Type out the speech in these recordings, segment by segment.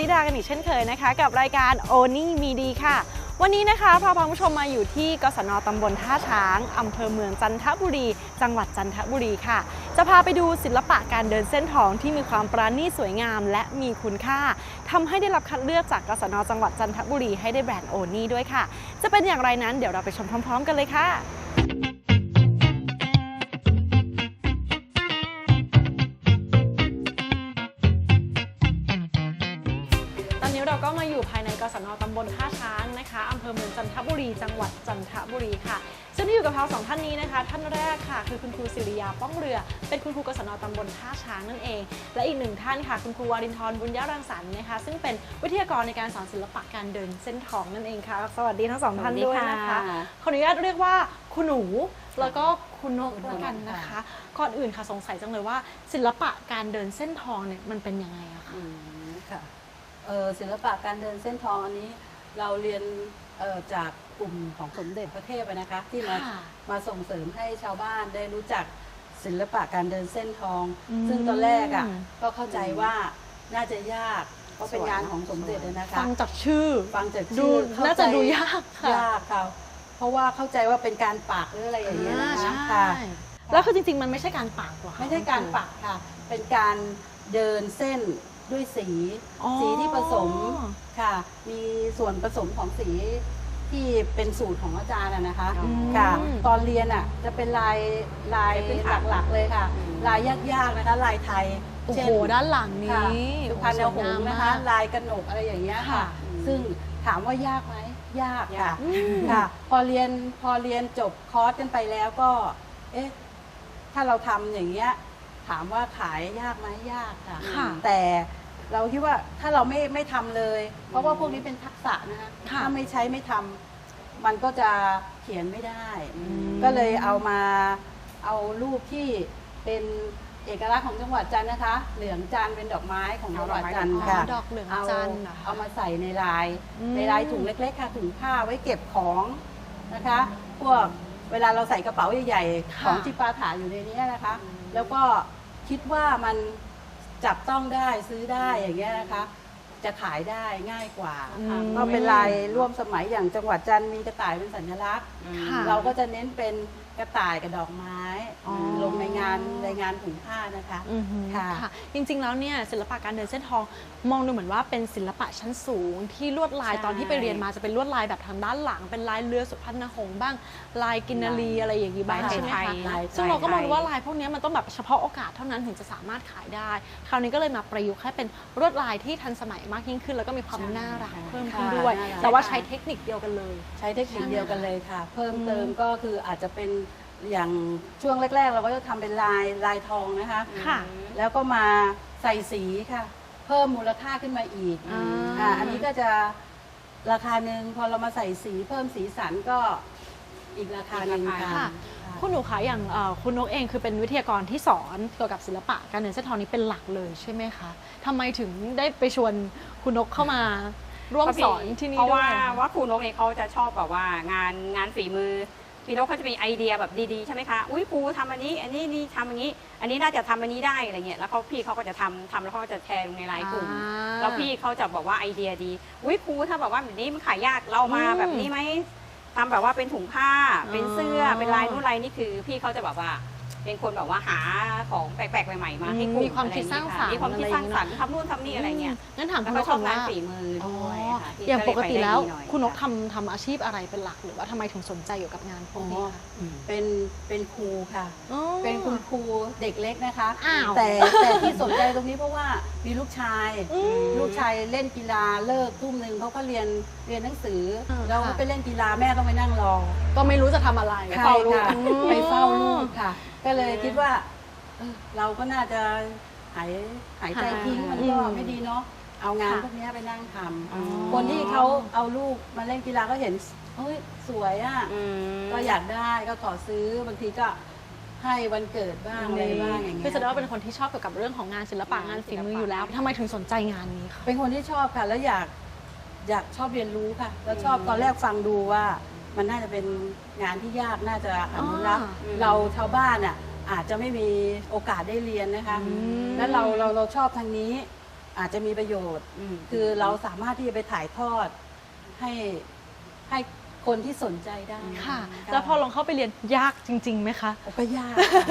ริดากันอีกเช่นเคยนะคะ กับรายการโอนี่มีดีค่ะ วันนี้นะคะพาพาคุณผู้ชมมาอยู่ที่กศนตำบลท่าช้างอำเภอเมืองจันทบุรี จังหวัดจันทบุรีค่ะ จะพาไปดูศิลปะการเดินเส้นทองที่มีความปราณีตสวยงาม และมีคุณค่าทำให้ได้รับคัดเลือกจากกศนจังหวัดจันทบุรีให้ได้แบรนด์โอนี่ด้วยค่ะ จะเป็นอย่างไรนั้นเดี๋ยวเราไปชมพร้อม ๆ กันเลยค่ะ นกศนตำบลท่าช้างนะคะอำเภอเมืองจันทบุรี จังหวัดจันทบุรีค่ะ ซึ่งที่อยู่กับเราสองท่านนี้นะคะ ท่านแรกค่ะ คือคุณครูศิริยาป้องเรือ เป็นคุณครูกศนตำบลท่าช้างนั่นเอง และอีกหนึ่งท่านค่ะ คุณครูวารินทร์บุญยรังสรรค์นะคะ ซึ่งเป็นวิทยากรในการสอนศิลปะการเดินเส้นทองนั่นเองค่ะ สวัสดีทั้งสองท่านด้วยนะคะขออนุญาตเรียกว่าคุณหนูแล้วก็คุณนกแล้วกันนะคะ ก่อนอื่นค่ะสงสัยจังเลยว่า ศิลปะการเดินเส้นทองเนี่ยมันเป็นยังไงอะคะอืมค่ะเอ่อ ศิลปะการเดินเส้นทองอันนี้เราเรียนเอ่อจากกลุ่มของสมเด็จพระเทพอะนะคะ ที่มาค่ะมาส่งเสริมให้ชาวบ้านได้รู้จักศิลปะการเดินเส้นทองอืมซึ่งตอนแรกอะก็เข้าใจว่าน่าจะยากเพราะเป็นงานของสมเด็จอะนะคะฟังจากชื่อฟังจากดูชื่อเข้น่าจะดูยากค่ะยากค่ะเพราะว่าเข้าใจว่าเป็นการปักหรืออะไรอย่างเงี้ยอ่านะใช่คะค่ะแล้วคือจริงๆมันไม่ใช่การปักหรอคะไม่ใช่การปักค่ะ เป็นการเดินเส้น ด้วยสีอ๋อ สีที่ผสมค่ะ มีส่วนผสมของสีที่เป็นสูตรของอาจารย์อะนะคะ อืม ค่ะ ตอนเรียนอะจะเป็นลายลายหลักๆเลยค่ะ ลายยากๆนะคะลายไทยโอ้เช่โห ด้านหลังนี้ค่ะสุพรรณโอ้หโสวยงงามส์นะคะมากลายกระหนกอะไรอย่างเงี้ยค่ะ ค่ะ ซึ่งถามว่ายากไหมยากค่ะ อืม ค่ะพอเรียนพอเรียนจบคอร์สกันไปแล้วก็ เอ๊ะ ถ้าเราทำอย่างเงี้ย ถามว่าขายยากไหมยากค่ะ ค่ะ แต่ เราคิดว่าถ้าเราไม่ไม่ทำเลย เพราะว่าพวกนี้เป็นทักษะนะคะค่ะถ้าไม่ใช้ไม่ทำมันก็จะเขียนไม่ได้มก็เลยเอามาเอารูปที่เป็นเอกลักษณ์ของจังหวัดจันทร์นะคะ เหลืองจันทร์เป็นดอกไม้ของจังหวัดจันทร์อ๋อค่ะดอกเหลืองเอาจันทร์เหรอคะเอามาใส่ในลายอืมในลายถุงเล็กๆค่ะถุงผ้าไว้เก็บของนะคะ พวกเวลาเราใส่กระเป๋าใหญ่ๆค่ะของจิปาถาอยู่ในนี้นะคะ แล้วก็คิดว่ามัน จับต้องได้ซื้อได้อย่างเงี้ยนะคะ จะขายได้ง่ายกว่าอืม ก็เป็นลายร่วมสมัยอย่างจังหวัดจันทร์มีกระต่ายเป็นสัญลักษณ์ ค่ะ เราก็จะเน้นเป็น กระต่ายกับดอกไม้อ๋อ ลงในงานในงานถุงผ้านะคะ อือหือค่ะค่ะจริงๆแล้วเนี่ยศิลปะการเดินเส้นทองมองดูเหมือนว่าเป็นศิลปะชั้นสูง ที่ลวดลายใช่ตอนที่ไปเรียนมาจะเป็นลวดลายแบบทางด้านหลัง เป็นลายเรือสุพรรณหงส์บ้างลายกินนารีอะไรอย่างนี้บ้างลายใช่ไหมไทคะยลายซึ่งเราก็มองดูไทยว่าลายพวกนี้มันต้องแบบเฉพาะโอกาสเท่านั้นถึงจะสามารถขายได้ คราวนี้ก็เลยมาประยุกต์ให้เป็นลวดลายที่ทันสมัยมากยิ่งขึ้น แล้วก็มีความใช่น่ารักค่ะเพิ่มขึ้นค่ะด้วย น่ารัก แต่ว่าใช้เทคนิคเดียวกันเลย ใช้เทคนิคเดียวกันเลยค่ะ เพิ่มอืมเติมก็คืออาจจะเป็น อย่างช่วงแรก ๆ เราก็จะทำเป็นลายลายทองนะคะ ค่ะ แล้วก็มาใส่สีค่ะ เพิ่มมูลค่าขึ้นมาอีกอ่า อ่าอันนี้ก็จะราคาหนึ่งพอเรามาใส่สีเพิ่มสีสันก็อีกราคาหนึ่งอีกราคา ค่ะ ค่ะ คุณหนูคะอย่างเอ่อคุณนกเองคือเป็นวิทยากรที่สอนเกี่ยวกับศิลปะการเดินเส้นทองนี้เป็นหลักเลยใช่ไหมคะทำไมถึงได้ไปชวนคุณนกเข้ามาร่วมสอนที่นี่เพราะด้วว่ายอะว่าครูนกเองเขาจะชอบแบบว่างานงานฝีมือ พี่นกเขาจะมีไอเดียแบบดีๆใช่ไหมคะอุ้ยครูทำอันนี้ อันนี้นี่ทำอันนี้ อันนี้น่าจะทำอันนี้ได้อะไรเงี้ยแล้วเขาพี่เขาก็จะทำทำแล้วเขาก็จะแชร์ลงในไลน์กลุ่มอ่าแล้วพี่เขาจะบอกว่าไอเดียดีอุ้ยครูถ้าแบบว่าแบบนี้มันขายยากเรามาอืมแบบนี้ไหมทำแบบว่าเป็นถุงผ้าเป็นเสื้ออ๋อเป็นลายนู่นลายนี่คือ พี่เขาจะแบบว่าเป็นคนแบบว่าหาของแปลกๆใหม่ๆมาให้กลุ่มมีความคิดสร้างสรรค์มีความคิดสร้างสรรค์อะไรอย่างเงี้ยทำนู่นทำนี่อะไรเงี้ยงั้นถามแล้คุวณนก็กชก่ออบนงานว่าฝีมือด้วยค่ะ อย่างปกติแล้วที่เยไปได้ดีหน่อยคุณนกทำทำอาชีพอะไรเป็นหลัก หรือว่าทำไมถึงสนใจเกี่ยวกับงานพวกนี้คะเป็นเป็นครูค่ะอ๋อเป็นคุณครูเด็กเล็กนะคะอ้าวแต่แต่ที่สนใจตรงนี้เพราะว่ามีลูกชายอืมลูกชายเล่นกีฬาเลิกทุ่มหนึ่งเขาก็เรียนเรียนหนังสืออ่าเราก็ค่ะไปเล่นกีฬาแม่ต้องไปนั่งรอก็ไม่รู้จะทำอะไรใช่เฝ้าลูกค่ะอืมไปเฝ้าลูกค่ะ ก็เลยคิดว่าเออเราก็น่าจะหายหายใจทิ้งค่ะมันก็อืมไม่ดีเนาะ เอางานค่ะพวกเนี้ยไปนั่งทำอ๋อคนที่เขาเอาลูกมาเล่นกีฬาก็เห็นเฮ้ยสวยอะอืมก็อยากได้ก็ขอซื้อบางทีก็ให้วันเกิดบ้างอะไรบ้างอย่างเงี้ยคือแสดงว่าเป็นคนที่ชอบเกี่ยวกับเรื่องของงานศิลปะงานฝีมืออยู่แล้วทำไมถึงสนใจงานนี้คะเป็นคนที่ชอบค่ะแล้วอยากอยากชอบเรียนรู้ค่ะ แล้วชอบตอนแรกฟังดูว่า มันน่าจะเป็นงานที่ยากน่าจะอนุรักษ์อ๋อเราชาวบ้านอะอาจจะไม่มีโอกาสได้เรียนนะคะอืมแล้วเราเราเราชอบทางนี้ อาจจะมีประโยชน์ มคือเราสามารถที่จะไปถ่ายทอดให้ให้คนที่สนใจได้ค่ะ แล้วพอลองเข้าไปเรียนยากจริงๆไหมคะก็ยากค่ะ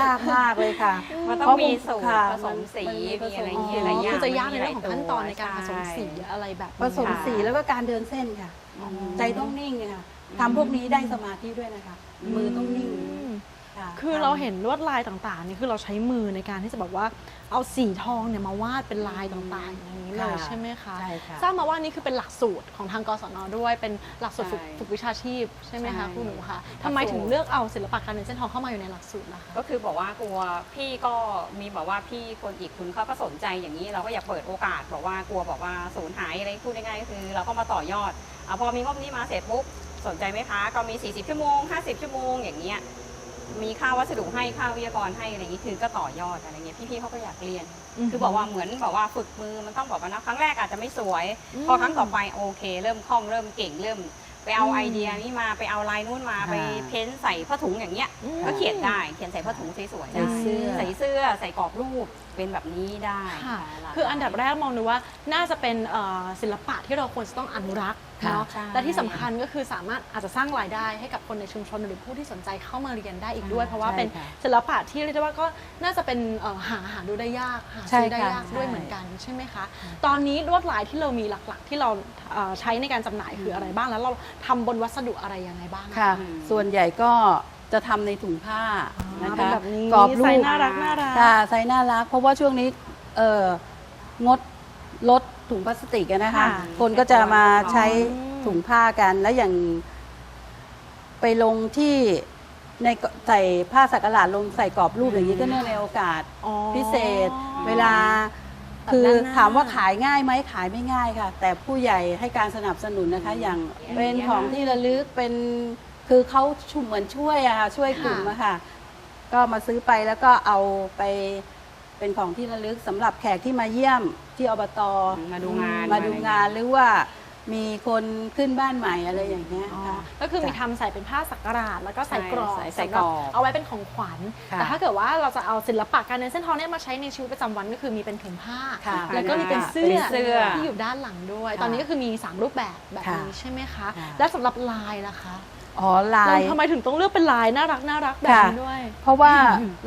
ยากมากเลยค่ะมันต้องเพราะมีสูตรค่ะผสมสีมันมีผสมมีอะไรอ๋เงี้ยหลายออย่าง คือจะยากในเรื่องของมัขั้นตอนในการผสมใช่สีอะไรแบบนี้ผสมค่ะสีแล้วก็การเดินเส้นค่ะ อ๋อใจต้องนิ่งค่ะทำพวกนี้ได้สมาธิด้วยนะคะ มือต้องนิ่งอืมค่ะคือเราเห็นลวดลายต่างๆนี่คือเราใช้มือในการที่จะแบบว่า เอาสีทองเนี่ยมาวาดเป็นลายต่างๆอย่างนี้เลยค่ะใช่ไหมคะใช่ค่ะทราบมาว่านี่คือเป็นหลักสูตรของทางกศนด้วยเป็นหลักสูตรฝึกใช่ฝึกวิชาชีพใช่ไหมคะใช่ คุณหนูคะหลักสูตรทำไมถึงเลือกเอาศิลปะการเดินเส้นทองเข้ามาอยู่ในหลักสูตรล่ะคะ ก็คือบอกว่ากลัวพี่ก็มีบอกว่าพี่คนอีกคุณเขาก็สนใจอย่างนี้ เราก็อยากเปิดโอกาสบอกว่ากลัวบอกว่าสูญหายอะไรพูดง่ายๆก็คือ เราก็มาต่อยอดเอาพอมีงบนี้มาเสร็จปุ๊บสนใจไหมคะ ก็มี 40 ชั่วโมง 50 ชั่วโมงอย่างเงี้ย มีค่าวัสดุให้ค่าวิทยากรให้อะไรอย่างงี้คือก็ต่อยอดอะไรเงี้ยพี่ๆเขาก็อยากเรียนอือฮึคือบอกว่าเหมือนบอกว่าฝึกมือมันต้องบอกว่านะครั้งแรกอาจจะไม่สวยอืมพอครั้งต่อไปโอเค เริ่มคล่องเริ่มเก่งเริ่ม ไปเอาอืมไอเดียนี้มาไปเอาลายนู้นมาค่ะไปเพ้นท์ใส่ผ้าถุงอย่างเงี้ยอืมก็เขียนได้เขียนใส่ผ้าถุงสวยๆใส่ได้เสื้อใส่เสื้อใส่กรอบรูปเป็นแบบนี้ได้ค่ะหลากหลายคืออันดับแรกมองดูว่าน่าจะเป็นเอ่อศิลปะที่เราควรจะต้องอนุรักษ์ค่ะ เนาะ ใช่ และที่สำคัญก็คือสามารถอาจจะสร้างรายได้ให้กับคนในชุมชนหรือผู้ที่สนใจเข้ามาเรียนได้อีกด้วย เพราะว่าใช่เป็นค่ะศิลปะที่เรียกได้ว่าก็น่าจะเป็นเอ่อหาหาดูได้ยากหาใช่ซื้อได้ค่ะยากด้วยใช่ เหมือนกันใช่ไหมคะ ตอนนี้ลวดลายที่เรามีหลักๆ ที่เราเอ่อใช้ในการจำหน่ายคืออะไรบ้างแล้วเราทำบนวัสดุอะไรยังไงบ้าง ค่ะ อืม ส่วนใหญ่ก็จะทำในถุงผ้าอ่านะคะเป็นแบบนี้กรอบรูใส่ปน่ารักน่ารัก ค่ะไซส์น่ารัก เพราะว่าช่วงนี้เอองดลด ถุงพลาสติกอะนะคะ ค่ะคนก็จะมาใช้อืมถุงผ้ากัน แล้วอย่าง ไปลงที่ในใส่ผ้าสักหลาดลงใส่กรอบรูปอย่างนี้ก็เนื่องในโอกาส อ๋อ พิเศษเวลาตัดคือด้านหน้าถามว่าขายง่ายไหมขายไม่ง่ายค่ะ แต่ผู้ใหญ่ให้การสนับสนุนนะคะ อย่างเป็นของที่ระลึกเป็นคือเขาชุมเหมือนช่วยอะค่ะช่วยกลุ่มอะค่ะ ก็มาซื้อไปแล้วก็เอาไป เป็นของที่ระลึกสำหรับแขกที่มาเยี่ยมที่อบตมาดูงานมาดูงานหรือว่ามีคนขึ้นบ้านใหม่อะไรอย่างเงี้ยอ๋อค่ะ ก็คือมีจ้ะทำใส่เป็นผ้าสักการะแล้วก็ใส่ใช่กรอบใส่ใส่สำหรับกรอบเอาไว้เป็นของขวัญค่ะแต่ถ้าเกิดว่าเราจะเอาศิลปะการเดินเส้นทองเนี่ยมาใช้ในชีวิตประจำวันก็คือมีเป็นถุงผ้าค่ะแล้วก็มีเป็นเสื้เป็นอเสื้อที่อยู่ด้านหลังด้วยค่ะตอนนี้ก็คือมี 3 รูปแบบแบบนี้ค่ะใช่ไหมคะค่ะและสำหรับลายล่ะคะ อ๋อลาเราย ทำไมถึงต้องเลือกเป็นลายน่ารักน่ารักแบบค่ะนี้ด้วย เพราะว่า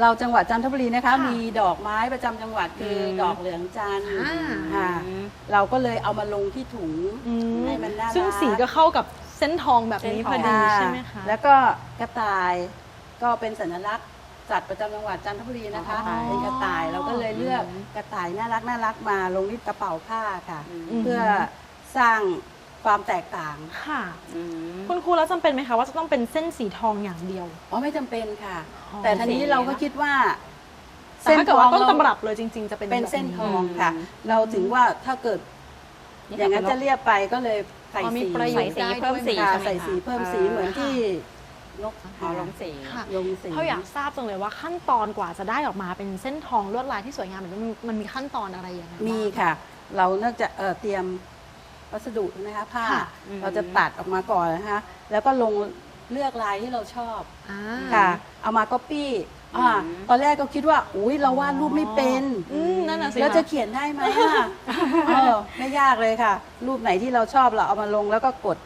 เราจังหวัดจันทบุรีนะคะค่ะมีดอกไม้ประจำจังหวัดคืออม ดอกเหลืองจันทร์อ่าค่ะ เราก็เลยเอามาลงที่ถุงอืมให้มันน่ารักซึ่งสีก็เข้ากับเส้นทองแบบนี้เส้นพทอองดีค่ะใช่ไหมคะ แล้วก็กระต่ายก็เป็นสัญลักษณ์สัตว์ประจำจังหวัดจันทบุรีนะคะอ๋อ เป็นกระต่ายเราก็เลยเลือกกระต่ายน่ารักน่ารักมาลงที่กระเป๋าผ้าค่ะ อืมมเพื่อสร้าง ความแตกต่างค่ะ อืมคุณครูแล้วจำเป็นไหมคะว่าจะต้องเป็นเส้นสีทองอย่างเดียว อ๋อไม่จำเป็นค่ะ อ๋อ แต่ทีนี้เราก็คิดว่าแต่ถ้าเกิดว่าต้นเราตำรับเลยจริง ๆ จะเป็นเป็นแบบเส้นทองอืมค่ะ เราถึงว่าถ้าเกิด อย่างนั้นจะเรียบไปก็เลยใส่อ๋อมีสีประโยใส่ชน์สีได้เพิ่มด้วยสีค่ะใช่ไหมใส่สีคะเพิ่มสีเหมือนที่นกอ๋อลงสีค่ะ ลงสี เขาอยากทราบจังเลยว่าขั้นตอนกว่าจะได้ออกมาเป็นเส้นทองลวดลายที่สวยงามแบบนี้มันมันมีขั้นตอนอะไรยังไงบ้าง มีค่ะ เราเนื่องจากเอ่อเตรียม วัสดุนะคะผ้าค่ะอืม เราจะตัดออกมาก่อนนะคะแล้วก็ลงเลือกลายที่เราชอบอ่า ค่ะ เอามาก๊อปปี้อ่าอืม ตอนแรกก็คิดว่าอุ้ยเราวาดรูปไม่เป็น อืมนั่นน่ะสิแล้วจะคเขียนได้ไหมอะเออไม่ยากเลยค่ะ รูปไหนที่เราชอบเราเอามาลงแล้วก็กด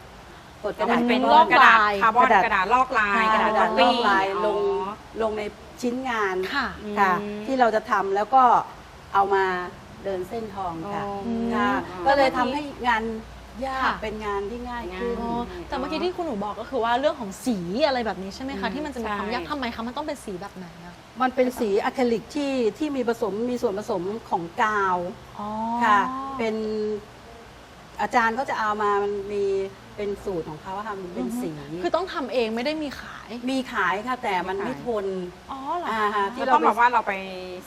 กดกระดาษเป็นลอกกระดาษลายคาร์บอนกระดาษกระดาษลอกลายกระดาษกระดาษลอกลายอ๋อลงลงในชิ้นงานค่ะ ค่ะอืมที่เราจะทำแล้วก็เอามา เดินเส้นทองค่ะอืม ค่ะอ๋อก็เลยทำให้งานยากค่ะ เป็นงานที่ง่ายขึ้น อ๋อแต่เมื่อกี้ที่คุณหนูบอกก็คือว่าเรื่องของสีอะไรแบบนี้ใช่ไหมคะอืมที่มันจะมีความใช่ยากทำไมคะมันต้องเป็นสีแบบไหนอะมันเป็นสีอะคริลิกที่ที่มีผสมมีส่วนผสมของกาว อ๋อ ค่ะ เป็นอาจารย์ก็จะเอามามันมี เเป็นสูตรของเขาอะค่ะมันเป็นสี คือต้องทำเองไม่ได้มีขาย มีขายค่ะแต่มันไม่ทน อ๋อเหรออ่าฮะ ที่ที่เราต้องไปบอกว่าเราไป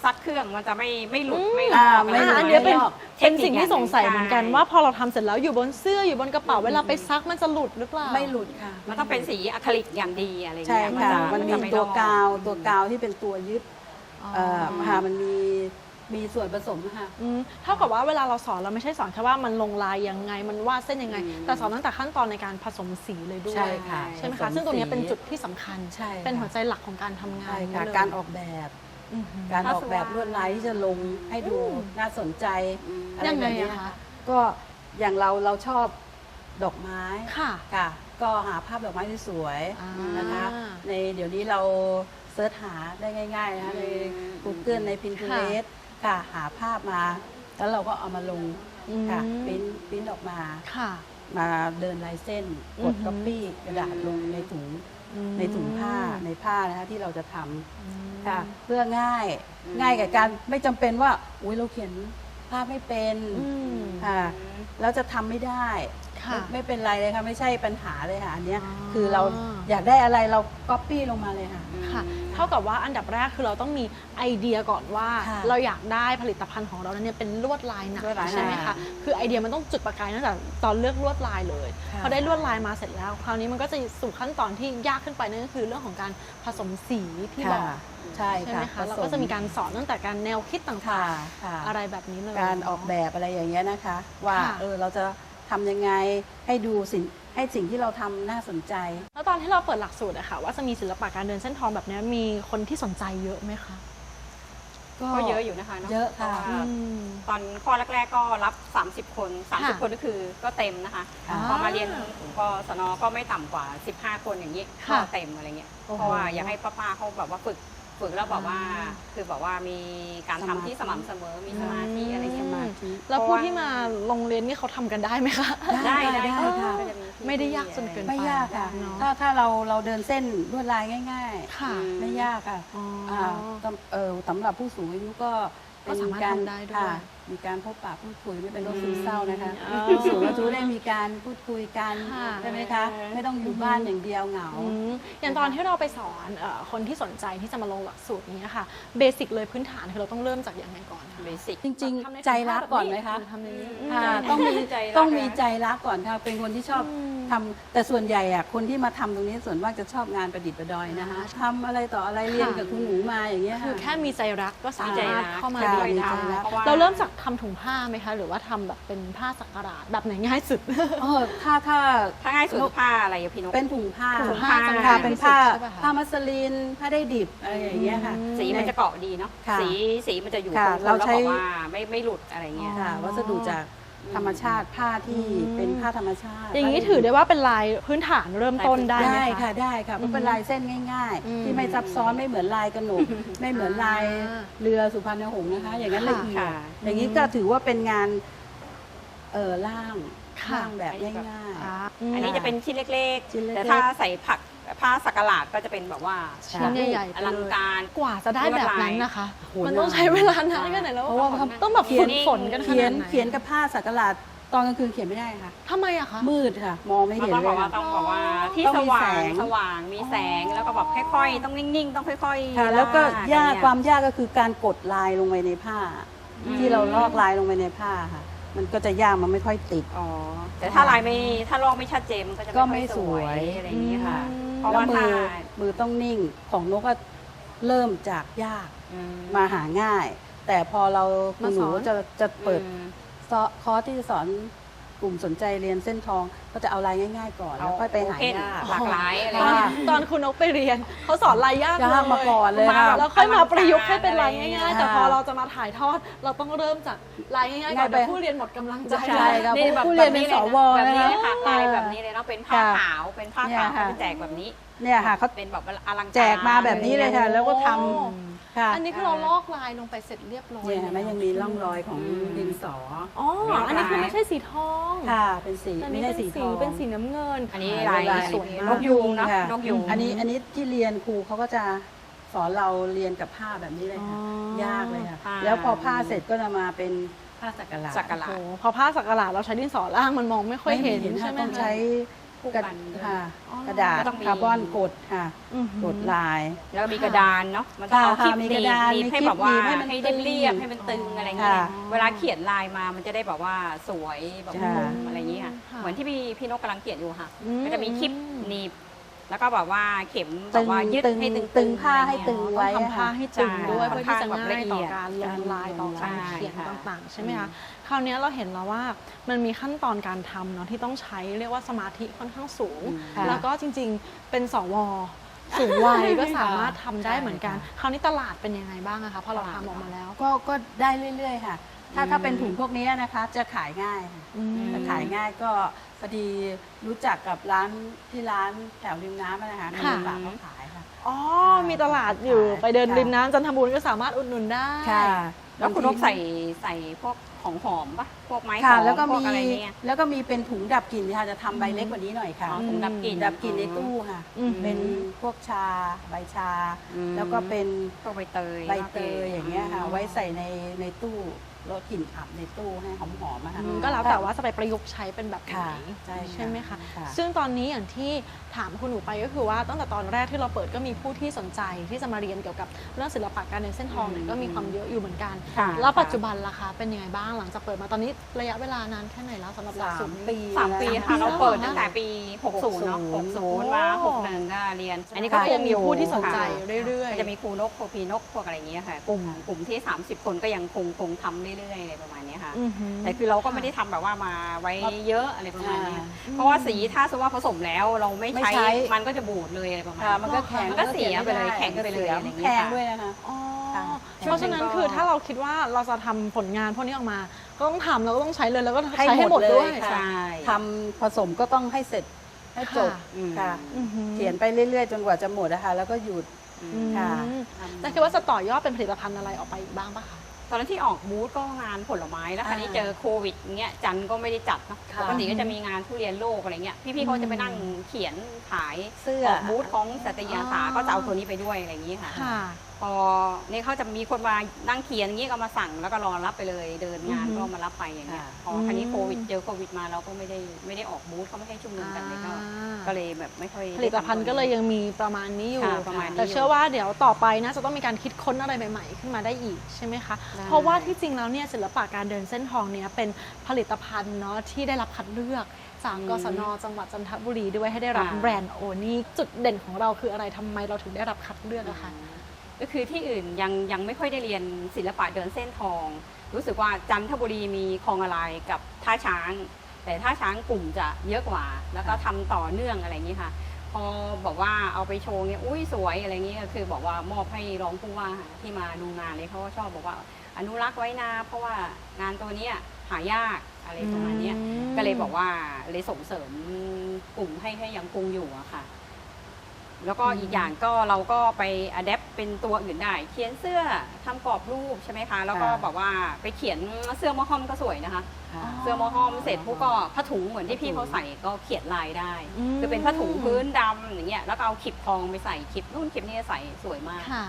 ซักเครื่องมันจะไม่ไม่หลุดไม่หลุดอ่าออกไม่หลุด อันเนี้ยเป็นไม่ออกเป็นสิ่งที่สงสัยเหมือนกันใช่ว่าพอเราทำเสร็จแล้วอยู่บนเสื้ออยู่บนกระเป๋าเวลาไปซักมันจะหลุดหรือเปล่า ไม่หลุดค่ะ มันต้องเป็นสีอะคริลิกอย่างดีอะไรอย่างใช่เงี้ยค่ะ จะมันมีจะไตัวกาวลอกตัวกาวที่เป็นตัวยึดอ๋อเอ่อค่ะมันมี มีส่วนผสมค่ะ อืมเท่ากับว่าเวลาเราสอนเราไม่ใช่สอนแค่ว่ามันลงลายยังไงมันวาดเส้นยังไง อืมแต่สอนตั้งแต่ขั้นตอนในการผสมสีเลยด้วยใช่ค่ะใช่ไหมผคะสมซึ่งตรงเนี้ยสีเป็นจุดที่สำคัญ ใช่ค่ะเป็นหัวใจหลักของการทำงานใช่ค่ะเลยการออกแบบ อือหือ การออกแบบลวดลายที่จะลงให้ดูอืม น่าสนใจอะไรยังไงแบบนี้อะนะคะคะก็อย่างเราเราชอบดอกไม้ค่ะค่ะ ก็หาภาพดอกไม้ที่สวยอ่า อืม ปริ้นปริ้นออกมา ค่ะ มาเดินลายเส้นกดอือหือ ก๊อปปี้กระดาษลงในถุงอืมในถุงผ้าในผ้านะคะที่เราจะทำอืม ค่ะ เพื่อง่ายง่ายกับการไม่จำเป็นว่าอุ้ยเราเขียนภาพไม่เป็น อืม ค่ะ แล้วจะทำไม่ได้ ค่ะไม่ไม่เป็นไรเลยค่ะไม่ใช่ปัญหาเลยค่ะอันเนี้ยอ๋อ คือเราอยากได้อะไรเราก๊อปปี้ลงมาเลยค่ะ ค่ะ เท่ากับว่าอันดับแรกคือเราต้องมีไอเดียก่อนว่า ค่ะเราอยากได้ผลิตภัณฑ์ของเรานั้นเนี่ยเป็นลวดลายหนักลวดลายใช่ไหมหนัคะกคือไอเดียมันต้องจุดประกายตั้งแต่ตอนเลือกลวดลายเลยค่ะ พอได้ลวดลายมาเสร็จแล้ว คราวนี้มันก็จะสู่ขั้นตอนที่ยากขึ้นไปนั่นก็คือเรื่องของการผสมสีที่บค่ะอกใช่ใช่ไหค่ะมคะเราก็จะมีการสอนตั้งแต่การแนวคิดต่ค่ะางค่ะ ๆ อะไรแบบนี้เลย การออกแบบอะไรอย่างเงี้ยนะคะ ว่าค่ะ เออเราจะ ทำยังไงให้ดูสิ่งให้สิ่งที่เราทำน่าสนใจ แล้วตอนที่เราเปิดหลักสูตรอะค่ะ ว่าจะมีศิลปะการเดินเส้นทองแบบเนี้ยมีคนที่สนใจเยอะไหมคะ ก็เยอะอยู่นะคะนเยอะค่ะ พราว่าอืม ตอนข้อแรก ๆ ก็รับ 30 คน ค่ะ30 คนก็คือก็เต็มนะคะอ่าพอมาเรียนผมก็สนอก็ไม่ต่ำกว่า 15 คนอย่างนี้ค่ะก็เต็มอะไรเงี้ยโอ้โห เพราะว่าอยากให้ป้าๆเขาแบบว่าฝึก ฝึกแล้วแบบว่าอ่าคือแบบว่ามีการทำที่สม่ำเสมอมีสมาธิอะไรอืเงี้ยมมาแล้วผู้ที่มาโรงเรียนนี่เขาทำกันได้ไหมคะ ได้ได้ได้ได้ค่ะ ก็จะพี่ไม่ได้ยากจนเกิน ไม่ยากค่ะ เนอะถ้าถ้าเราเราเดินเส้นลวดลายง่ายค่ะ ๆ ไม่ยากค่ะอ๋อออ่าสำเออสำหรับผู้สูงอายุก็ก็สามารถเป็นทำได้ด้วย ค่ะ มีการพบปะพูดคุยไม่เป็นโรคซึมเศร้านะคะอืมผู้สูงอายุได้มีการพูดคุยกันค่ะ ใช่ไหมคะ ไม่ต้องอยู่บ้านอย่างเดียวเหงา อืมอย่างตอนที่เราไปสอนเออคนที่สนใจที่จะมาลงหลักสูตรนี้ค่ะเบสิกเลยพื้นฐานคือเราต้องเริ่มจากยังไงก่อนคะ เบสิก จริง ทำในๆ ใจรักก่อนไหมคะ ทำในนี้ ค่ะมต้องมีใจรักต้องมีนะ ใจรักก่อนค่ะ เป็นคนที่ชอบอืมทำแต่ส่วนใหญ่อะคนที่มาทำตรงนี้ส่วนมากจะชอบงานประดิษฐ์ประดอยนะคะทำอะไรต่ออะไรเรียนกับคุณหนูมาอย่างเงี้ยคือค่ะแค่มีใจรักก็สามีใจมารถรักเข้ามาค่ะเรียนมีได้ใจรัก เพราะว่า เราเริ่มจากทำถุงผ้าไหมคะ หรือว่าทำแบบเป็นผ้าสักการะแบบไหนง่ายสุด เออถ้าถ้าถ้าง่ายสุดผ้าอะไรอะพี่นก เป็นถุงผ้าถุงผ้าจะค่ะง่ายเป็นที่สุดผ้าใช่ปะคะ ผ้ามัสลินผ้าได้ดิบอะไรอย่างเงี้ยค่ะ อืม สีมันจะเกาะดีเนาะค่ะสีสีมันจะอยู่ค่ะคงทนเราแล้วใช้ แบบว่าไม่ไม่หลุดอะไรเงี้ย ค่ะวัสดุจาก ธรรมชาติผ้าที่อืม เป็นผ้าธรรมชาติอย่างนี้ถือได้ว่าเป็นลายพื้นฐานเริ่มต้นได้ไหมได้คะ ค่ะได้ค่ะเพราะเป็นลายเส้นง่าย อืมๆ ที่ไม่ซับซ้อนไม่เหมือนลายกระหนกไม่เหมือนลายอ่าเรือสุพรรณหงส์นะคะ อย่างนั้นค่ะละเอียดค่ะอย่างนี้ก็ถือว่าเป็นงานเออล่างค่ะ ล่างแบบง่าย อ่า อันนี้จะเป็นชิ้นเล็กชิ้นเล็กๆ แต่ถ้าใส่ผัก ผ้าสักหลาดก็จะเป็นแบบว่าชิ้นใหญ่ๆไปอเลยลังการ กว่าจะได้แบบนั้นนะคะโหมันต้องนานใช้เวลานานแค่ไหนแล้วเพราะว่า ต้องแบบเขีฝึยนกฝนกันๆขเขียนานดไหนเขียนกับผ้าสักหลาดตอนกลางคืนเขียนไม่ได้ค่ะ ทำไมอะคะ มืดค่ะ มองไม่เราเห็นต้องเลบอยกว่าค่ะ ต้องบอกว่าที่ต้องสมีว่าแสง งสว่างมีแสงแล้วก็แบบค่อยๆ ต้องนิ่งๆ ต้องค่อยๆค่ะ แล้วก็ลยากอะไรเงี้ ความยากก็คือการกดลายลงไปในผ้า อืม ที่เราลอกลายลงไปในผ้าค่ะ มันก็จะยากมันไม่ค่อยติด อ๋อแต่ถ้าลายไม่ถ้าลอกไม่ชัดเจนมันก็จะก็ไม่ไม่ค่อยสสววยยอะไรอย่างเงี้ยค่ะ อืม เพราะแล้วว่ามืถ้า อมือต้องนิ่งของนกก็เริ่มจากยากอืมมาหาง่าย แต่พอเราคุณหนูมาสอนจะจะเปิดอืม ซอคอร์สที่สอน กลุ่มสนใจเรียนเส้นทอง ก็จะเอาลายง่าย ๆ ก่อนแล้วค่อยไปหาโเพนยาก หลากหลายอะไรตอนเงี้ยตอนคุณนกไปเรียน เขาสอนลายยากยากมาก่อนเลยค่ะแล้วค่อยมาประยุกต์ให้เป็นลายอะไรอย่างเงี้ง่ายยๆ แต่พอเราจะมาถ่ายทอด เราต้องเริ่มจากลายง่ายๆก่อนง่ายไปเดี๋ยวผู้เรียนหมดกำลังใจใช่ครับนี่แบบผู้เรียนเป็นสวแบบนี้เลยนะคะค่ะลายแบบนี้เลยเนาะเป็นผ้าค่ะขาวเป็นผ้าเนี่ขาวยค่ะเขาจะแจกแบบนี้เนี่ยค่ะเขาเป็นแบบอลังการแจกมาแบบนี้เลยค่ะ แล้วก็ทโอ้ำ ค่ะอันนี้คือเราลอกลายลงไปเสร็จเรียบร้อยเนี่ยเห็นไหมยังมีร่องรอยของอืมดินสอ อ๋อ อันนี้คือไม่ใช่สีทองค่ะ เป็นสีอันไม่นี้ใช่เป็นสีสีทอง เป็นสีน้ำเงิน อันนี้ลาลายยลายสวยมากนกยูงเนาะค่ะนกยูง อันนี้อันนี้ที่เรียนครูเขาก็จะสอนเราเรียนกับผ้าแบบนี้เลยค่ะ อ๋อ ยากเลยค่ะ ผ้า แล้วพอผ้าเสร็จก็จะมาเป็นผ้าสักการะสักการะ โอ้โหพอผ้าสักการะเราใช้ดินสอล่างมันมองไม่ค่อยเห็นค่ะใช่ไหมต้องคะ ใช้ คู่กระกันด้วยค่ะอ๋อกระดาษก็ต้องมีคาร์บอนกดค่ะอือหือกดลาย แล้วมีกระดานเนาะมันต้องค่ะเอาคลิปค่ะมีหนีกระบดานหนีบมีให้คลิปแบบว่าหนีบให้มันให้ตึงเรียบๆให้มันตึงอะไรเงี้ยค่ะเวลาเขียนลายมามันจะได้แบบว่าสวยแบบค่ะคมอะไรอย่างเงี้ยค่ะค่ะเหมือนที่พี่พี่นกกำลังเขียนอยู่ค่ะอืมก็จะมีคลิปหนีบ แล้วก็แบบว่าเข็มแบตึบงว่ายึดตึงให้ตึงๆตึงผ้าให้อะไรตึเงี้ยงไว้ต้องทำผ้าให้ตึงด้วยใช่เพื่อที่จะง่ายต่อค่อนข้างแบบละเอียดการลงลายต่อการใช่เขียนค่ะต่างๆ ใช่ไหมคะค ราวนี้เราเห็นแล้วว่ามันมีขั้นตอนการทำเนาะที่ต้องใช้เรียกว่าสมาธิค่อนข้างสูง ค่ะแล้วก็จริงๆ เป็นสวสูงวัยก็สามารถทำได้ใช่เหมือนกันค่ะคราวนี้ตลาดเป็นยังไงบ้างอะคะพอเราทำออกมาแล้วก็ก็ได้เรื่อยๆค่ะ ถ้าถ้าเป็นถุงพวกนี้นะคะ จะขายง่ายค่ะอืม จะขายง่ายก็พอดีรู้จักกับร้านที่ร้านแถวริมน้ำอะนะคะค่ะ ฝากเขาขายค่ะ อ๋อ มีตลาดอยู่ค่ะไปเดินริมน้ำจันทบุรีก็สามารถอุดหนุนได้แล้วคุณนกใส่ใส่พวก ของหอมปะพวกไม้หค่ะอมแล้วก็พวมีกอะไรเงี้ยแล้วก็มีเป็นถุงดับกลิ่นค่ะจะทำใบเล็กกว่านี้หน่อยค่ะ อ๋อถุงดับกลิ่น ดับกลิ่นในตู้ค่ะ อืม เป็นพวกชาใบชา อืม แล้วก็เป็นพวกใบเตย ใบเตยอย่างเงี้ยค่ะ ไว้ใส่ในในตู้ ลดกลิ่นอับในตู้ให้หอมๆอะค่ะ อืมก็แล้วแต่ว่าจะไปประยุกต์ใช้เป็นแบบไหนค่ะใช่ค่ะใช่ไหมคะค่ะ ซึ่งตอนนี้อย่างที่ถามคุณหนูไปก็คือว่าตั้งแต่ตอนแรกที่เราเปิดก็มีผู้ที่สนใจที่จะมาเรียนเกี่ยวกับเรื่องศิลปะการเดินเส้นทองเนี่ยก็มีความเยอะอยู่เหมือนกัน ค่ะแล้วปัจจุบันล่ะคะเป็นยังไงบ้างหลังจากเปิดมาตอนนี้ระยะเวลานานแค่ไหนแล้วสำหรับหลักสาสูตมรนี้ปีสามปีแล้วค่ะปีเราแล้วเปิดเหรอตั้งแต่ปี 60 เนาะ 60 มาโอ้61 ก็เรียน อันนี้ก็ก็ยังมีผู้ที่สนใจค่ะเรื่อยก็จะมีครูนกครูพีนกพวกอะไรอย่างเงี้ยค่ะ กลุ่มกลุ่มที่ 30 คนก็ยังคงคงทำเรื่อยๆอะไรประมาณเนี้ยค่ะๆอือหือ แต่คือเราก็ไม่ได้ทำแบบว่ามาไว้เยอะอะไรประมาณเนี้ยอ่าเพราะว่าสีถ้าสมมติว่าผสมแล้วเราไม่ไม่ใช้ ใช้มันก็จะบูดเลยอะไรประมาณค่ะเนี้ยมันก็แข็งมันก็เสียไปเลยแข็งไปเลยอะไรอย่างเงี้ยแพงค่ะ ด้วยนะคะ อ๋อค่ะ เพราะฉะนั้นคือถ้าเราคิดว่าเราจะทำผลงานพวกนี้ออกมา ก็ต้องทำแล้วก็ต้องใช้เลยแล้วก็ให้ใช้ให้หมดด้วยหมดเลยค่ะใช่ ทำผสมก็ต้องให้เสร็จให้จบค่ะ อืม ค่ะอือหือ เขียนไปเรื่อยๆ จนกว่าจะหมดนะคะแล้วก็หยุด อือืมมค่ะ แต่คิดว่าจะต่อยอดเป็นผลิตภัณฑ์อะไรออกไปอีกบ้างปะคะ ตอนนั้นที่ออกบูธก็งานผลไม้แล้วคราวนี้อ่าเจอโควิดเงี้ยจันก็ไม่ได้จัดเนาะค่ะปกติก็จะมีงานทุเรียนโลกอะไรเงี้ยพี่ๆเขาจะไปนั่งเขียนขายเสื้อออกบูธของสัตยาสาอ๋อก็จะเอาตัวนี้ไปด้วยอะไรอย่างงี้ค่ะค่ะ พอเนี่ยเขาจะมีคนมานั่งเขียนอย่างงี้ก็มาสั่งแล้วก็รอรับไปเลย เดินงานอือฮึก็มารับไปอย่างเงี้ยค่ะ พอคราวนี้โควิดเจอโควิดมาเราก็ไม่ได้ไม่ได้ออกบูธเขาไม่ให้ชุมนุมกันเลยก็ก็เลยแบบไม่ค่อยผลิตภัณฑ์ก็เลยยังมีประมาณนี้อยู่ ค่ะประมาณนี้แต่เชื่อว่าเดี๋ยวต่อไปนะจะต้องมีการคิดค้นอะไรใหม่ๆ ขึ้นมาได้อีกใช่ไหมคะ ได้ เพราะว่าที่จริงแล้วเนี่ยศิลปะการเดินเส้นทองเนี่ยเป็นผลิตภัณฑ์เนาะที่ได้รับคัดเลือกจากกศนจังหวัดจันทบุรีด้วยให้ได้รับแบรนด์โอนี่จุดเด่นของเราคืออะไรทำไมเราถึงได้รับคัดเลือกอะคะ ก็คือที่อื่นยังยังไม่ค่อยได้เรียนศิลปะเดินเส้นทอง รู้สึกว่าจันทบุรีมีคลองอะไรกับท่าช้าง แต่ท่าช้างกลุ่มจะเยอะกว่า แล้วก็ทำต่อเนื่องอะไรอย่างนี้ค่ะ พอบอกว่าเอาไปโชว์เนี่ยอุ้ยสวยอะไรเงี้ยก็คือบอกว่ามอบให้รองผู้ว่าที่มาดูงานเลยเขาก็ชอบบอกว่าอนุรักษ์ไว้นะเพราะว่างานตัวเนี้ยหายากอะไรประมาณเนี้ยอืมก็เลยบอกว่าเลยส่งเสริมกลุ่มให้ให้ยังคงอยู่อะค่ะ แล้วก็อีกอย่างก็เราก็ไปอัดแอปเป็นตัวอื่นได้ เขียนเสื้อทำกรอบรูปใช่ไหมคะ แล้วก็ค่ะบอกว่าไปเขียนเสื้อมอห้อมก็สวยนะคะ ค่ะเสื้อมอห้อมเสร็จพวกก็ผ้าถุงเหมือนที่พี่เขาใส่ก็เขียนลายได้ อืม คือเป็นผ้าถุงพื้นดำอย่างเงี้ยแล้วก็เอาขีบทองไปใส่ขีบนู่นขีบนี่ใส่สวยมาก ค่ะ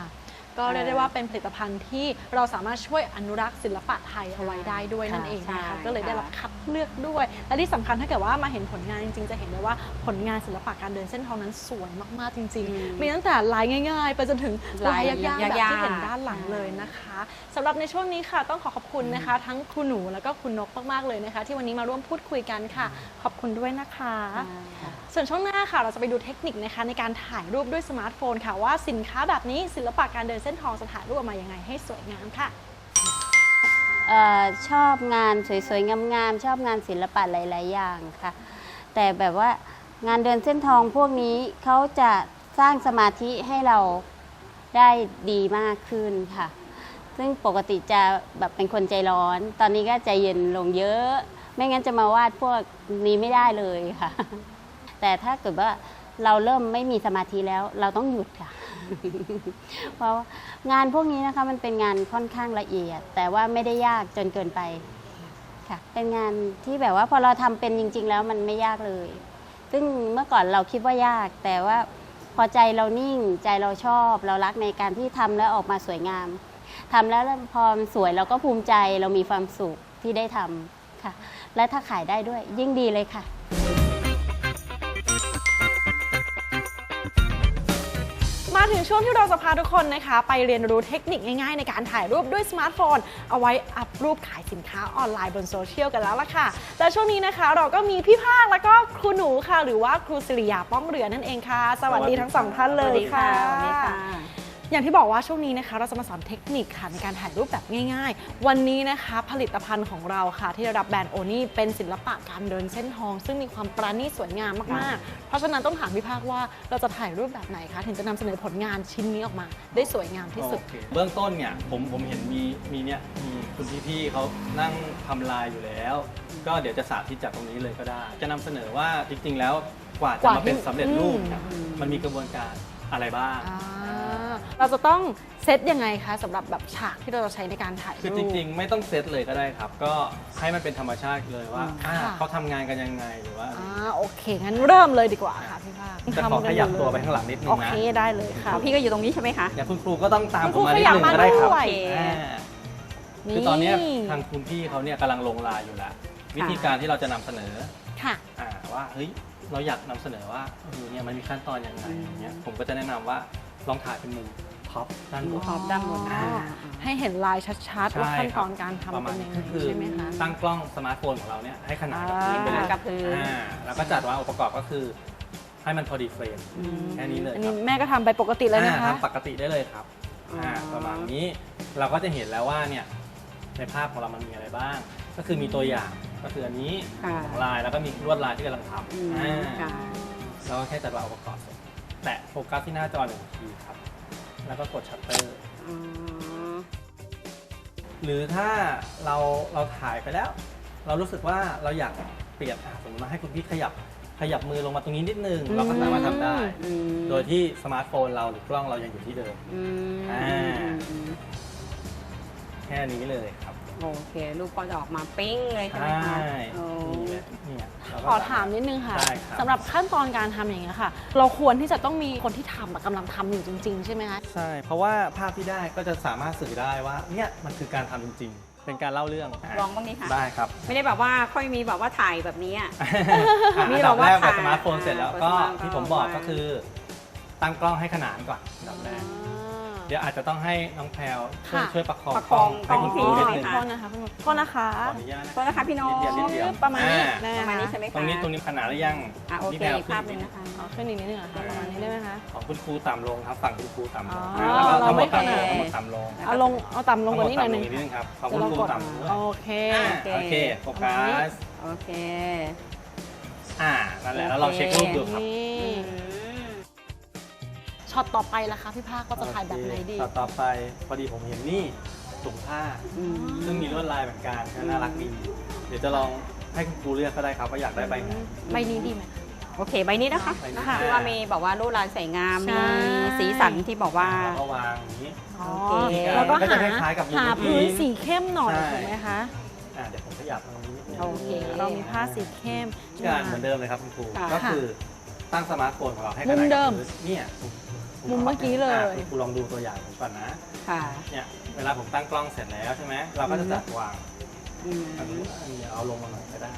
ก็เรียกได้ว่าเป็นผลิตภัณฑ์ที่เราสามารถช่วยอนุรักษ์ศิลปะไทยเอาไว้ได้ด้วยนั่นเองนะคะใช่ก็เลยได้รับค่ะคัดเลือกด้วย และที่สำคัญถ้าเกิดว่ามาเห็นผลงานจริงๆ จะเห็นได้ว่าผลงานศิลปะการเดินเส้นทองนั้นสวยมากๆจริงอืมๆมีตั้งแต่ลายง่าย ๆ ไปจนถึงลายยากๆแบบยากๆที่เห็นด้านหลังเลยนะคะสำหรับในช่วงนี้ค่ะต้องขอขอบคุณนะคะ ทั้งครูหนูแล้วก็คุณนกมากๆเลยนะคะ ที่วันนี้มาร่วมพูดคุยกันค่ะ ขอบคุณด้วยนะคะ ส่วนช่วงหน้าค่ะเราจะไปดูเทคนิคนะคะในการถ่ายรูปด้วยสมาร์ทโฟนค่ะว่าสินค้าแบบนี้ศิลปะการเดินเส้นทองจะถ่ายรูปออกมายังไงให้สวยงามค่ะ เออชอบงานสวยๆ งามๆ ชอบงานศิลปะหลาย ๆ อย่างค่ะ แต่แบบว่างานเดินเส้นทองพวกนี้เขาจะสร้างสมาธิให้เราได้ดีมากขึ้นค่ะ ซึ่งปกติจะแบบเป็นคนใจร้อน ตอนนี้ก็ใจเย็นลงเยอะ ไม่งั้นจะมาวาดพวกนี้ไม่ได้เลยค่ะ แต่ถ้าเกิดว่าเราเริ่มไม่มีสมาธิแล้วเราต้องหยุดค่ะ เพราะว่างานพวกนี้นะคะมันเป็นงานค่อนข้างละเอียด แต่ว่าไม่ได้ยากจนเกินไปค่ะ เป็นงานที่แบบว่าพอเราทำเป็นจริง ๆ แล้วมันไม่ยากเลย ซึ่งเมื่อก่อนเราคิดว่ายาก แต่ว่าพอใจเรานิ่งใจเราชอบ เรารักในการที่ทำแล้วออกมาสวยงามทำแล้วพอสวยเราก็ภูมิใจเรามีความสุขที่ได้ทำค่ะ และถ้าขายได้ด้วยยิ่งดีเลยค่ะ ถึงช่วงที่เราจะพาทุกคนนะคะ ไปเรียนรู้เทคนิคง่ายๆ ในการถ่ายรูปด้วยสมาร์ทโฟน เอาไว้อัพรูปขายสินค้าออนไลน์บนโซเชียลกันแล้วล่ะค่ะ แต่ช่วงนี้นะคะเราก็มีพี่ภาคแล้วก็ครูหนูค่ะ หรือว่าครูสิริยาป้องเรือนั่นเองค่ะ สวัสดีทั้งสองท่านเลยค่ะ อย่างที่บอกว่าช่วงนี้นะคะเราจะมาสอนเทคนิคค่ะในการถ่ายรูปแบบง่าย ๆ วันนี้นะคะผลิตภัณฑ์ของเราค่ะ ที่ได้รับแบรนด์โอนี่เป็นศิลปะการเดินเส้นทอง ซึ่งมีความปราณีตสวยงามมากๆ เพราะฉะนั้นต้องถามพี่ภาคว่าเราจะถ่ายรูปแบบไหนคะถึงจะนำเสนอผลงานชิ้นนี้ออกมา ได้สวยงามที่สุด โอเคเบื้องต้นเนี่ยผมผมเห็นมีมีเนี่ยมีคุณพี่ๆเขานั่งทำลายอยู่แล้ว ก็เดี๋ยวจะสาธิตจากตรงนี้เลยก็ได้ จะนำเสนอว่าจริงๆแล้วกว่าจะกว่ามาเป็นที่สำเร็จรูปอืมเนี่ยมันมีกระบวนการอะไรบ้างอ่า เราจะต้องเซตยังไงคะสำหรับแบบฉากที่เราจะใช้ในการถ่ายรูป คือจริงๆ ไม่ต้องเซตเลยก็ได้ครับ ก็ให้มันเป็นธรรมชาติเลยว่าค่ะอ่าเขาทำงานกันยังไงหรือว่าอ่าโอเค งั้นเริ่มเลยดีกว่าค่ะพี่ภาคจะขอขยับตัวไปข้างหลังนิดนึงนะโอเคได้เลยค่ะ พี่ก็อยู่ตรงนี้ใช่ไหมคะอย่างคุณครูก็ต้องตามคุณผครูมมานิดนึงขยับมาก็ได้ครับด้วย อ่า คือตอนเนี้ยทางคุณพี่เขาเนี่ยกำลังลงลายอยู่แล้ววิธีการที่เราจะนำเสนอค่ะ อ่าว่าเฮ้ยเราอยากนำเสนอว่าเออเนี่ยมันมีขั้นตอนยังไงอย่างเงี้ยผมก็จะแนะนำว่า ลองถ่ายเป็นมุมท็อปด้านบนท็อปด้านบนอ๋อให้เห็นลายชัดๆ ว่าขั้นตอนการปทำระมาเป็ณนยังไงก็คือใช่ไหมคะ ตั้งกล้องสมาร์ทโฟนของเราเนี่ยให้ขนาดกับพื้นไปเลยอ่ากับพื้น อ่าแล้วก็จัดวางองค์ประกอบก็คือให้มันพอดีเฟรม แค่นี้เลยอันคนี้รับแม่ก็ทำไปปกติเลยนะคะอ่าทำปกติได้เลยครับอ่าอ๋อ ประมาณนี้เราก็จะเห็นแล้วว่าเนี่ยในภาพของเรามันมีอะไรบ้าง ก็คือมีตัวอย่างก็คืออันนี้ค่ะ ของลายแล้วก็มีลวดลายที่กำลังทอืมำอ่าค่ะ เราก็แค่จัดวางองค์ประกอบเสร็จ แตะโฟกัสที่หน้าจอหนึ่งทีครับ แล้วก็กดชัตเตอร์ อืมหรือถ้าเราเราถ่ายไปแล้ว เรารู้สึกว่าเราอยากเปลี่ยนอะสมมติว่าให้คุณพี่ขยับขยับมือลงมาตรงนี้นิดนึง เราก็สามารถทำได้ อืมโดยที่สมาร์ทโฟนเราหรือกล้องเรายังอยู่ที่เดิม อืมอ่า อืมแค่นี้เลยครับ โอเค รูปก็จะออกมาปิ้งเลยใช่ไหมใช่คะโอ้ ขอถามนิดนึงค่ะได้ครับ สำหรับขั้นตอนการทำอย่างเงี้ยค่ะ เราควรที่จะต้องมีคนที่ทำอะกำลังทำอยู่จริง ๆ ใช่ไหมคะใช่ เพราะว่าภาพที่ได้ก็จะสามารถสื่อได้ว่าเนี่ยมันคือการทำจริง ๆ เป็นการเล่าเรื่องลองบ้างดิค่ะ ได้ครับไม่ได้แบบว่าค่อยมีแบบว่าถ่ายแบบนี้อะ อะมีอันดับแรกแบบว่าเปิดสมาร์ทโฟนเสร็จแล้วอ่าก็เปิดสมาร์ทโฟนที่ผมบอกวางก็คือตั้งกล้องให้ขนานก่อนอันดับแรก เดี๋ยวอาจจะต้องให้น้องแพลวช่วยค่ะช่วยประคองประคองให้คุณครูกล้นิองดนึงโทษนะคะคุณครูโทษนะคะขออนุญาตนะโทษนะคะพี่น้องนิดเดียวนิดเดียวประมาณนี้อ่ได้ประไหมมาณนี้คะใช่ไหมคะตรงนี้ตรงนี้ขนาดหรือยังอะโอนี่เคแพลวอีกภาพหนึ่งนะคะ อ๋อขึ้นอีกนิดนึงเหรอคะประมาณนี้ได้ไหมคะ ของคุณครูต่ำลงครับ ฝั่งคุณครูต่ำลงอ๋อ แล้วก็เราทั้งหมไม่ดต่ำลงขนาดทั้งหมดต่ำลงเอาลงเอาต่ำลงกว่านี้หน่อยหนึงทั้งมดต่ำลงอีกนิดนึงครับของเดี๋คุยวณเราครูกดต่ำด้วยโอเค อ่าโอเคโอเคโฟกัสโอเค อ่านั่นแหละแล้วเราเช็ครูปดูครับ นี่ ช็อตต่อไปล่ะคะพี่ภาคก็จะถ่ายแบบไหนดี โอเคต่อต่อไปพอดีผมเห็นนี่ถุงผ้าอืมซึ่งมีลวดลายเหมือนกันน่ารักดี เดี๋ยวจะลองให้คุณครูเลือกก็ได้ครับว่าอยากได้ใบไหน ใบนี้ดีไหมคะโอเค ใบนี้นะคะใบนี้ คือว่ามีบอกว่าลวดลายสวยงาม ใช่ มีสีสันที่บอกว่า แล้วก็วางอย่างนี้ อ๋อโอเค แล้วก็ก็จะหาคล้ายๆกับมุมหาเมื่อกี้พื้นสีเข้มหน่อยใช่ ถูกไหมคะอ่าเดี๋ยวผมขยับตรงนี้นิดนึง โอเค เรามีผ้าสีเข้มการเหมือนเดิมเลยครับคุณครู ค่ะก็คือตั้งสมาร์ทโฟนของเราให้ขมุนามดเดิกับมพื้นเนี่ย มุมเมื่อกี้เลยอะคุณครูลองดูตัวอย่างผมก่อนนะ ค่ะเนี่ยเวลาผมตั้งกล้องเสร็จแล้วใช่ไหมเราก็จะจัดวางอืมอันนี้อันนี้เอาลงมาหน่อยก็ได้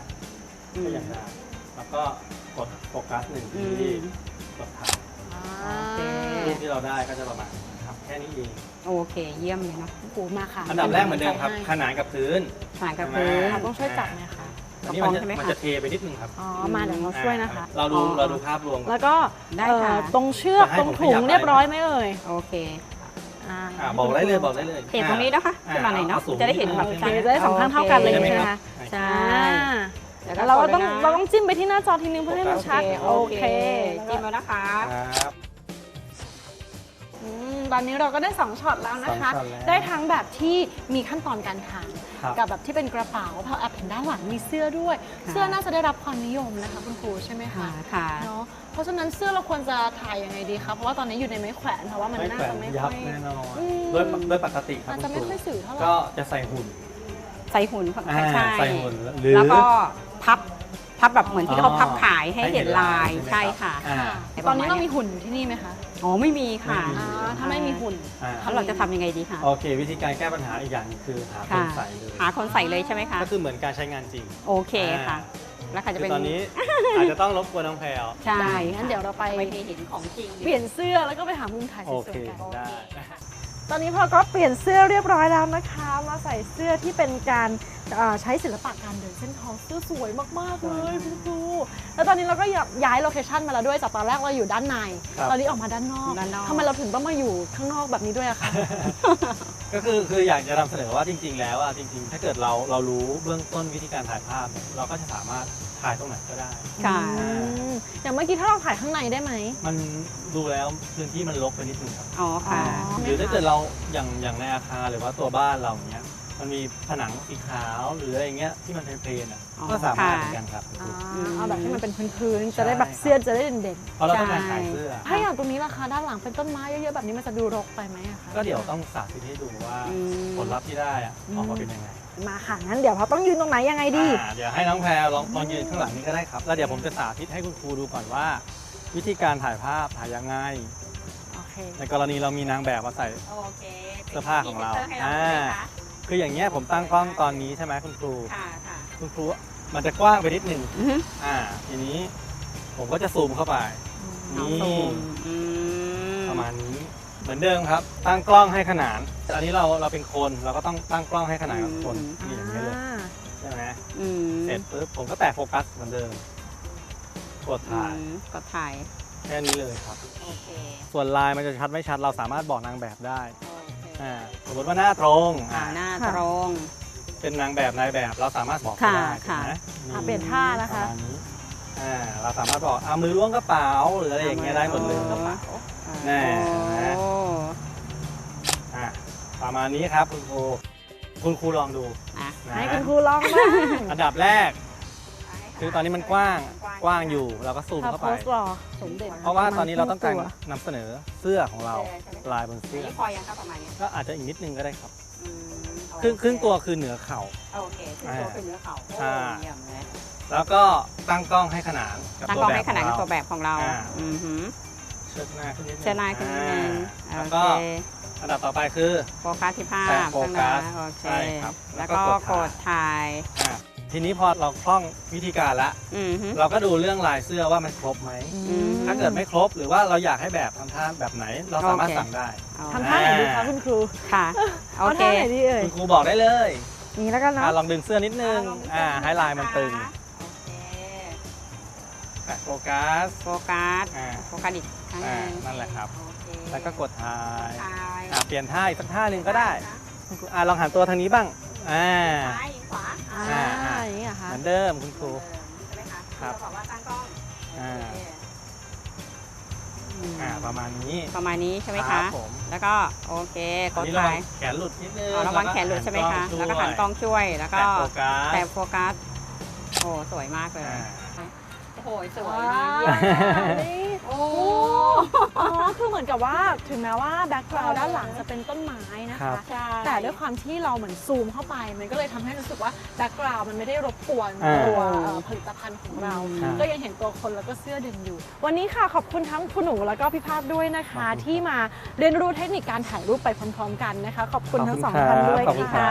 อืก็มยังได้แล้วก็กดโฟกัสหนึ่งอืทีมกดถ่ายอ่าโอเครูปที่เราได้ก็จะประมาณนี้ครับแค่นี้เองโอเค เยี่ยมเลยเนาะโอ้โหมาค่ะอันดับแรกเหมือนเดิมครับให้ขนานกับพื้น ผ่านกับพื้น เราต้องช่วยจับไหมคะ อันนี้มันจะประคองใช่ไหมคะมันจะเทไปนิดนึงครับอ๋อมาเดี๋ยวเราช่วยนะคะ เราดูอ๋อเราดูภาพรวมก่อนแล้วก็ได้เอ่อค่ะตรงเชือกจะให้ตรงผมถุงขยับ เรียบร้อยได้ไหมเอ่ยโอเค อ่าอ่าบอกได้เลยบอกได้เลย เห็นตรงนี้นะคะขึ้นมาหน่อยเนาะสูง จะได้เห็นแบบโอเคชัดจะได้สองข้างเท่ากันเลยใช่ใช่ไหมไหมครัคะบใช่ อ่าแล้วเราก็ต้องเราต้องจิ้มไปที่หน้าจอทีนึงเพื่อให้มันชัดโอโอเคเค จิ้มแล้วนะคะ ครับอืม ตอนนี้เราก็ได้2ช็อตแล้วนะคะ สองช็อตแล้วได้ทั้งแบบที่มีขั้นตอนการทครับำกับแบบที่เป็นกระเป๋าเพราะแอบเห็นด้านหลังมีเสื้อด้วย ค่ะ เสื้อน่าจะได้รับความนิยมนะคะคุณครูใช่ไหมค่ะคะค่ะ เนาะเพราะฉะนั้นเสื้อเราควรจะถ่ายยังไงดีคะเพราะว่าตอนนี้อยู่ในไม้แขวนเพราะว่ามันไม่น่าแขวจะนไม่ยัค่บอย แน่นอนอืมด้วยด้วยปกติครับอาจจะคุณไม่ครูค่อยสื่อเท่าไหร่ ก็จะใส่หุ่น ใส่หุ่นอ่าใช่ใส่หุ่นหรือ แล้วก็พับพับแบบเหมือนที่เขาพับขายให้ให้เห็เห็นนลายลาย ใช่ใช่ไหมครัค่ะบอ่า ตอนนี้เรามีหุ่นอยู่ที่นี่ไหมคะ อ๋อไม่มีค่ะ ไม่มี อ่าถ้าไม่มีหุ่นอ่า แล้วเราจะทำยังไงดีคะโอเค วิธีการแก้ปัญหาอีกอย่างหนึงคือหาคนค่ะใส่เลยหาคนใส่เลยใช่ไหมคะก็คือเหมือนการใช้งานจริงโอเคค่ะอ่าแล้วค่ะจะคืเป็นอตอนนี้ อาจจะต้องรบกวนน้องแพรวใช่ได้งั้นเดี๋ยวเราไปไปเห็นของจริงเปลี่ยนเสื้อแล้วก็ไปหามุมถ่ายสโอวเคยๆกันได้ ตอนนี้พอก็เปลี่ยนเสื้อเรียบร้อยแล้วนะคะ มาใส่เสื้อที่เป็นการเอ่อ ใช้ศิลปะการเดินเส้นทองเสื้อสวยมาก ๆ เลยคุณครูแล้วตอนนี้เราก็ย้ายโลเคชั่นมาแล้วด้วยจากตอนแรกเราอยู่ด้านในครับตอนนี้ออกมาด้านนอกด้านนอกทำไมเราถึงต้องมาอยู่ข้างนอกแบบนี้ด้วยอะคะก็คือคืออยากจะนำเสนอว่าจริง ๆ แล้วอะจริง ๆ ถ้าเกิดเราเรารู้เบื้องต้นวิธีการถ่ายภาพเนี่ยเราก็จะสามารถถ่ายตรงไหนก็ได้ค่ะอืมอย่างเมื่อกี้ถ้าเราถ่ายข้างในได้ไหม มันดูแล้วพื้นที่มันรกไปนิดนึงครับอ๋อค่ะอ๋อหรือถ้าเกิดเราอย่างอย่างในอาคารหรือว่าตัวบ้านเราอย่างเงี้ย มันมีผนังสีขาวหรืออะไรเงี้ยที่มันเป็นเพลนๆอะอ๋อ ก็สามารถค่ะเหมือนกันครับอ่าอืมเอาแบบที่มันเป็นพื้นๆใช่จะได้แบบเสื้อจะได้เด่นเพราะเราต้องการขายเสื้อ ๆ ถ้าอย่างตรงนี้ราคาด้านหลังเป็นต้นไม้เยอะๆแบบนี้มันจะดูรกไปไหมอะคะก็เดี๋ยวต้องสาธิตให้ดูว่าอืม ผลลัพธ์ที่ได้อะออกมาเป็นยังไงมาค่ะงั้นเดี๋ยวเราต้องยืนตรงไหนยังไงดี อ่าเดี๋ยวให้น้องแพรลองลองยืนข้างหลังนี้ก็ได้ครับ แล้วเดี๋ยวผมจะสาธิตให้คุณครูดูก่อนว่า วิธีการถ่ายภาพถ่ายยังไง โอเค ในกรณีเรามีนางแบบมาใส่ โอเคเสื้อผ้าของเราให้เราใช่ไหม คะคืออย่างเงี้ยผมตั้งกล้องตอนนี้ใช่ไหมคุณครู ค่ะค่ะ คุณครูมันจะกว้างไปนิดหนึ่งอือฮึ อ่า ทีนี้ผมก็จะซูมเข้าไป นี่อืมประมาณนี้ เหมือนเดิมครับ ตั้งกล้องให้ขนานอันนี้เราเราเป็นคนเราก็ต้องตั้งกล้องให้ขนานกับคนนี่อย่างนี้ยเลยอ่าใช่ไหมอืมเสร็จปุ๊บผมก็แตะโฟกัสเหมือนเดิมกดถ่ายอืมก็ถ่ายแค่นี้เลยครับ โอเคส่วนลายมันจะชัดไม่ชัดเราสามารถบอกนางแบบได้ โอเค อ่าสมมติว่าหน้าตรงอ่าอ่าหน้าตรง เป็นนางแบบนายแบบเราสามารถบอกเขาได้ค่ะ ถูกไหมอะเปลี่ยนท่านะคะประมาณนี้อ่าเราสามารถบอกเอามือล้วงกระเป๋าหรืออะไรอย่างเงี้ยได้หมดเลยกระเป๋า แน่นะ โอ้ อะประมาณนี้ครับคุณครูคุณครูลองดูอะ นะให้คุณครูลองบ้าง อันดับแรก คือตอนนี้มันกว้างกว้างอยู่เราก็ซูมถ้าเข้าโพไปสต์รอสมเด็จเพราะว่าตอนนี้เราต้องการตัวนำเสนอเสื้อของเราลายบนอันเสื้อ นี้พอยังครับประมาณเนี้ยก็อาจจะอีกนิดนึงก็ได้ครับ อืมครึ่งครึ่งตัวคือเหนือเข่าโอเคครึ่งตัวเป็นเนื้อเขาใช่โอ้เยี่ยมเลยแล้วก็ตั้งกล้องให้ขนานกับตั้งตัวกล้องแบบให้ขนาดกับตัวแบบของเราอ่า อือหือเชิดหน้าขึ้นนิดนึงเชิญหน้าขึ้นนิดนึงอ่าโอแล้วเคก็อันดับต่อไปคือ โฟกัสที่ภาแตะพโฟกัสข้างหน้าโอเคใช่ครับแล้แล้ววก็ก็กกดดถ่ายถ่าย อ่า ทีนี้พอเราคล่องวิธีการละอือหือเราก็ดูเรื่องลายเสื้อว่ามันครบไหม อืม ถ้าเกิดไม่ครบหรือว่าเราอยากให้แบบทำท่าแบบไหน เราสามารถโอเค สั่งได้เอาทำท่าไหนดีคะคุณครูค่ะโอเอาเค ท่าไหนดีเอ่ย คุณครูบอกได้เลยนี่แล้วกันเนาะ อ่าลองดึงเสื้อนิดนึงอ่าให้ลายมันตึงโอเคแตะโฟกัสโฟกัสอ่าโฟกัสอีกครั้งหอ่านึงนั่นแหละครับ โอเคแล้วก็กดถ่ายถ่ายอ่าเปลี่ยนท่าอีกสักท่าหนึ่งก็ได้คุณครูอ่าลองหันตัวทางนี้บ้างอ่า ซ้ายขวาอ่า มือนเดิมคุณครู ใช่ไหมคะครับ เราบอกว่าตั้งกล้องอ่าโอเคอืมอ่าประมาณนี้ประมาณนี้ใช่ไหมรัคะบผมแล้วก็โอเคกอันดนี้ระวัถ่างยแขนหลุดนิดนึงอ๋อระวังแขนหลุดใช่ไหมคะหัแล้วก็หันกล้องช่วย แล้วก็แตะโฟกัสแต่โฟกัส โอ้สวยมากเลย อ่า โอ้โหสวยว้าวเยี่ยมเลยนี่ โอ้อ๋อคือเหมือนกับว่าถึงแม้ว่าแบ็กกราวด์ด้านหลังจะเป็นต้นไม้นะครัคะ บ ใช่ แต่ด้วยความที่เราเหมือนซูมเข้าไป มันก็เลยทำให้รู้สึกว่าแบ็กกราวด์มันไม่ได้รบกวนอ่าตัวเอ่อผลิตภัณฑ์ของเรา ครับ ก็ยังเห็นตัวคนแล้วก็เสื้อเด่นอยู่ วันนี้ค่ะขอบคุณทั้งคุณหนูแล้วก็พี่ภาพด้วยนะคะขอบคุณครับที่มาเรียนรู้เทคนิคการถ่ายรูปไปพร้อม ๆ กันนะคะ ขอบคุณทั้งสองขอบท่านคุณด้วยครับขอบคุณครัค่ะ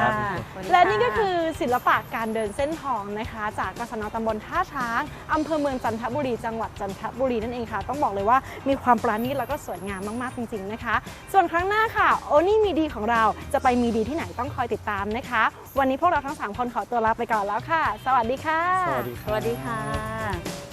บ และนี่ก็คือศิลปะการเดินเส้นทองนะคะ จากกศนตำบลท่าช้างอำเภอเมืองจันทบุรีจังหวัดจันทบุรีนั่นเองค่ะต้องบอกเลยว่ามีความปราณีตแล้วก็สวยงามมากๆจริง ๆนะคะ ส่วนครั้งหน้าค่ะโอนี่มีดีของเราจะไปมีดีที่ไหนต้องคอยติดตามนะคะ วันนี้พวกเราทั้งสามคนขอตัวลาไปก่อนแล้วค่ะ สวัสดีค่ะ สวัสดีครับสวัสดีค่ะ